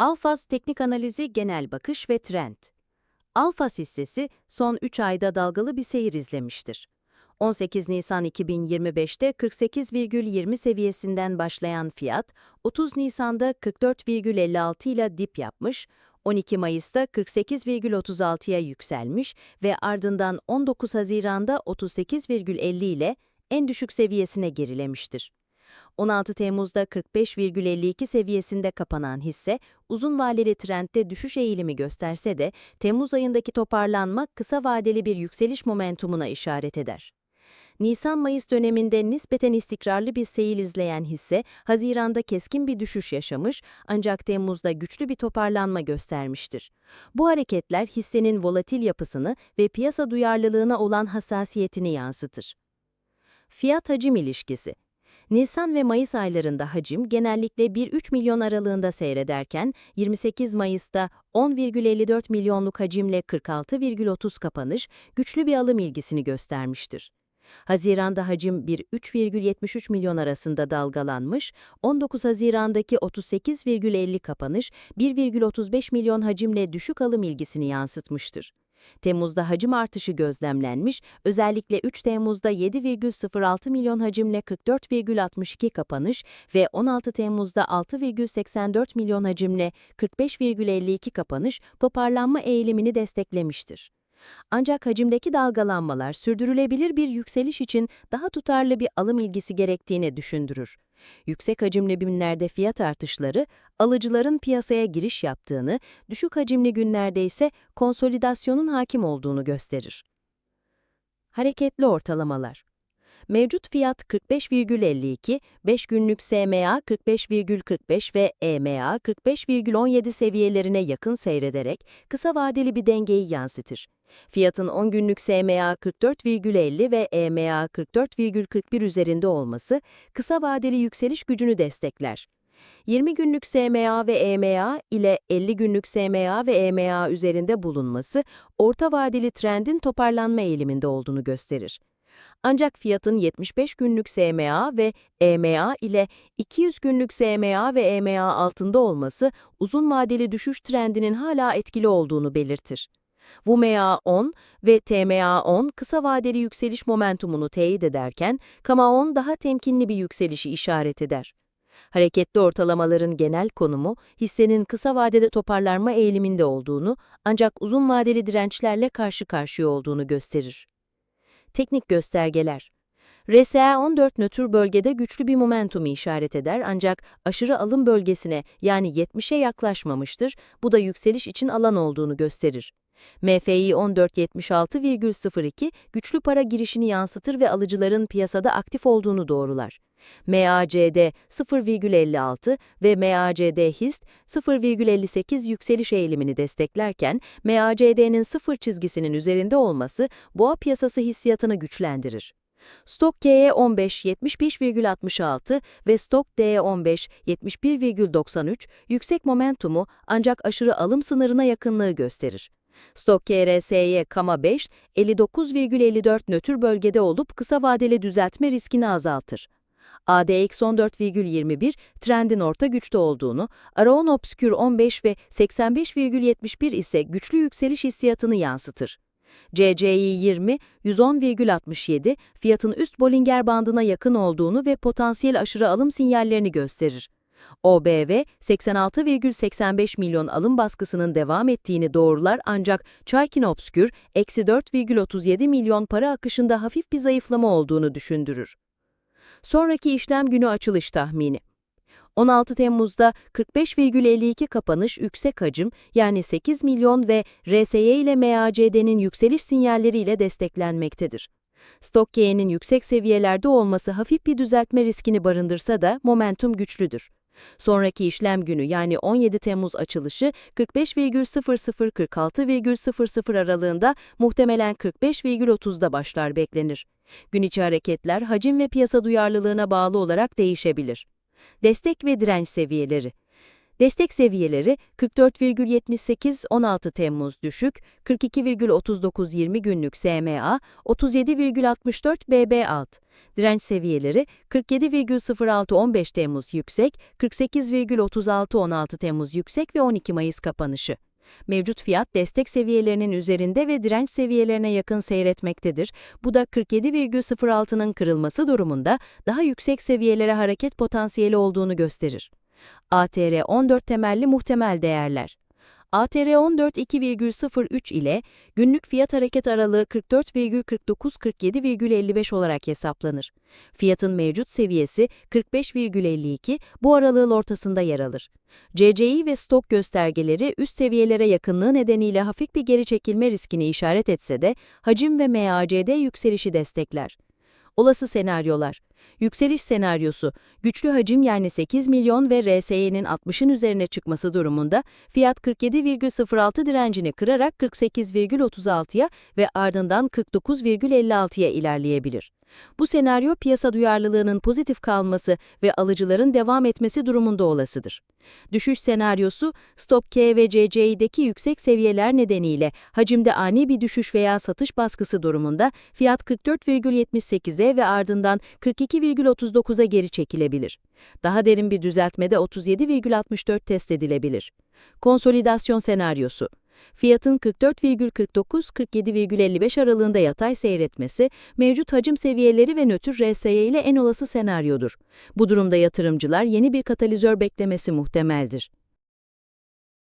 Alfas Teknik Analizi Genel Bakış ve Trend Alfas hissesi son 3 ayda dalgalı bir seyir izlemiştir. 18 Nisan 2025'te 48,20 seviyesinden başlayan fiyat, 30 Nisan'da 44,56 ile dip yapmış, 12 Mayıs'ta 48,36'ya yükselmiş ve ardından 19 Haziran'da 38,50 ile en düşük seviyesine gerilemiştir. 16 Temmuz'da 45,52 seviyesinde kapanan hisse, uzun vadeli trendde düşüş eğilimi gösterse de Temmuz ayındaki toparlanma kısa vadeli bir yükseliş momentumuna işaret eder. Nisan-Mayıs döneminde nispeten istikrarlı bir seyir izleyen hisse, Haziran'da keskin bir düşüş yaşamış ancak Temmuz'da güçlü bir toparlanma göstermiştir. Bu hareketler hissenin volatil yapısını ve piyasa duyarlılığına olan hassasiyetini yansıtır. Fiyat-hacim ilişkisi Nisan ve Mayıs aylarında hacim genellikle 1-3 milyon aralığında seyrederken 28 Mayıs'ta 10,54 milyonluk hacimle 46,30 kapanış güçlü bir alım ilgisini göstermiştir. Haziran'da hacim 1-3,73 milyon arasında dalgalanmış, 19 Haziran'daki 38,50 kapanış 1,35 milyon hacimle düşük alım ilgisini yansıtmıştır. Temmuz'da hacim artışı gözlemlenmiş, özellikle 3 Temmuz'da 7,06 milyon hacimle 44,62 kapanış ve 16 Temmuz'da 6,84 milyon hacimle 45,52 kapanış toparlanma eğilimini desteklemiştir. Ancak hacimdeki dalgalanmalar sürdürülebilir bir yükseliş için daha tutarlı bir alım ilgisi gerektiğini düşündürür. Yüksek hacimli günlerde fiyat artışları, alıcıların piyasaya giriş yaptığını, düşük hacimli günlerde ise konsolidasyonun hakim olduğunu gösterir. Hareketli ortalamalar Mevcut fiyat 45,52, 5 günlük SMA 45,45 ve EMA 45,17 seviyelerine yakın seyrederek kısa vadeli bir dengeyi yansıtır. Fiyatın 10 günlük SMA 44,50 ve EMA 44,41 üzerinde olması kısa vadeli yükseliş gücünü destekler. 20 günlük SMA ve EMA ile 50 günlük SMA ve EMA üzerinde bulunması orta vadeli trendin toparlanma eğiliminde olduğunu gösterir. Ancak fiyatın 75 günlük SMA ve EMA ile 200 günlük SMA ve EMA altında olması uzun vadeli düşüş trendinin hala etkili olduğunu belirtir. WMA 10 ve TMA 10 kısa vadeli yükseliş momentumunu teyit ederken, KAMA 10 daha temkinli bir yükselişi işaret eder. Hareketli ortalamaların genel konumu, hissenin kısa vadede toparlanma eğiliminde olduğunu ancak uzun vadeli dirençlerle karşı karşıya olduğunu gösterir. Teknik göstergeler RSA 14 nötr bölgede güçlü bir momentumu işaret eder ancak aşırı alım bölgesine yani 70'e yaklaşmamıştır, bu da yükseliş için alan olduğunu gösterir. MFI 1476,02 güçlü para girişini yansıtır ve alıcıların piyasada aktif olduğunu doğrular. MACD 0,56 ve MACD HIST 0,58 yükseliş eğilimini desteklerken MACD'nin sıfır çizgisinin üzerinde olması boğa piyasası hissiyatını güçlendirir. Stok KE 15 75,66 ve Stok DE 15 71,93 yüksek momentumu ancak aşırı alım sınırına yakınlığı gösterir. Stok KRSY Kama 5 59,54 nötr bölgede olup kısa vadeli düzeltme riskini azaltır. ADX 14,21 trendin orta güçte olduğunu, Araon Obscure 15 ve 85,71 ise güçlü yükseliş hissiyatını yansıtır. CCI 20, 110,67 fiyatın üst Bollinger bandına yakın olduğunu ve potansiyel aşırı alım sinyallerini gösterir. OBV 86,85 milyon alım baskısının devam ettiğini doğrular ancak Chaikin Obscure eksi 4,37 milyon para akışında hafif bir zayıflama olduğunu düşündürür. Sonraki işlem günü açılış tahmini. 16 Temmuz'da 45,52 kapanış yüksek hacim yani 8 milyon ve RSY ile MACD'nin yükseliş sinyalleriyle desteklenmektedir. Stok Stokkye'nin yüksek seviyelerde olması hafif bir düzeltme riskini barındırsa da momentum güçlüdür. Sonraki işlem günü yani 17 Temmuz açılışı 45,00-46,00 aralığında muhtemelen 45,30'da başlar beklenir. Gün içi hareketler hacim ve piyasa duyarlılığına bağlı olarak değişebilir. Destek ve direnç seviyeleri Destek seviyeleri 44,78 16 Temmuz düşük, 42,39 20 günlük SMA, 37,64 BB alt. Direnç seviyeleri 47,06 15 Temmuz yüksek, 48,36 16 Temmuz yüksek ve 12 Mayıs kapanışı. Mevcut fiyat destek seviyelerinin üzerinde ve direnç seviyelerine yakın seyretmektedir. Bu da 47,06'nın kırılması durumunda daha yüksek seviyelere hareket potansiyeli olduğunu gösterir. ATR 14 temelli muhtemel değerler. ATR 14 2,03 ile günlük fiyat hareket aralığı 44,49-47,55 olarak hesaplanır. Fiyatın mevcut seviyesi 45,52 bu aralığın ortasında yer alır. CCI ve stok göstergeleri üst seviyelere yakınlığı nedeniyle hafif bir geri çekilme riskini işaret etse de hacim ve MACD yükselişi destekler. Olası senaryolar. Yükseliş senaryosu, güçlü hacim yani 8 milyon ve RSI'nin 60'ın üzerine çıkması durumunda fiyat 47,06 direncini kırarak 48,36'ya ve ardından 49,56'ya ilerleyebilir. Bu senaryo piyasa duyarlılığının pozitif kalması ve alıcıların devam etmesi durumunda olasıdır. Düşüş senaryosu, Stop K ve CCI'deki yüksek seviyeler nedeniyle hacimde ani bir düşüş veya satış baskısı durumunda fiyat 44,78'e ve ardından 42,39'a geri çekilebilir. Daha derin bir düzeltmede 37,64 test edilebilir. Konsolidasyon senaryosu Fiyatın 44,49-47,55 aralığında yatay seyretmesi, mevcut hacim seviyeleri ve nötr RSI ile en olası senaryodur. Bu durumda yatırımcılar yeni bir katalizör beklemesi muhtemeldir.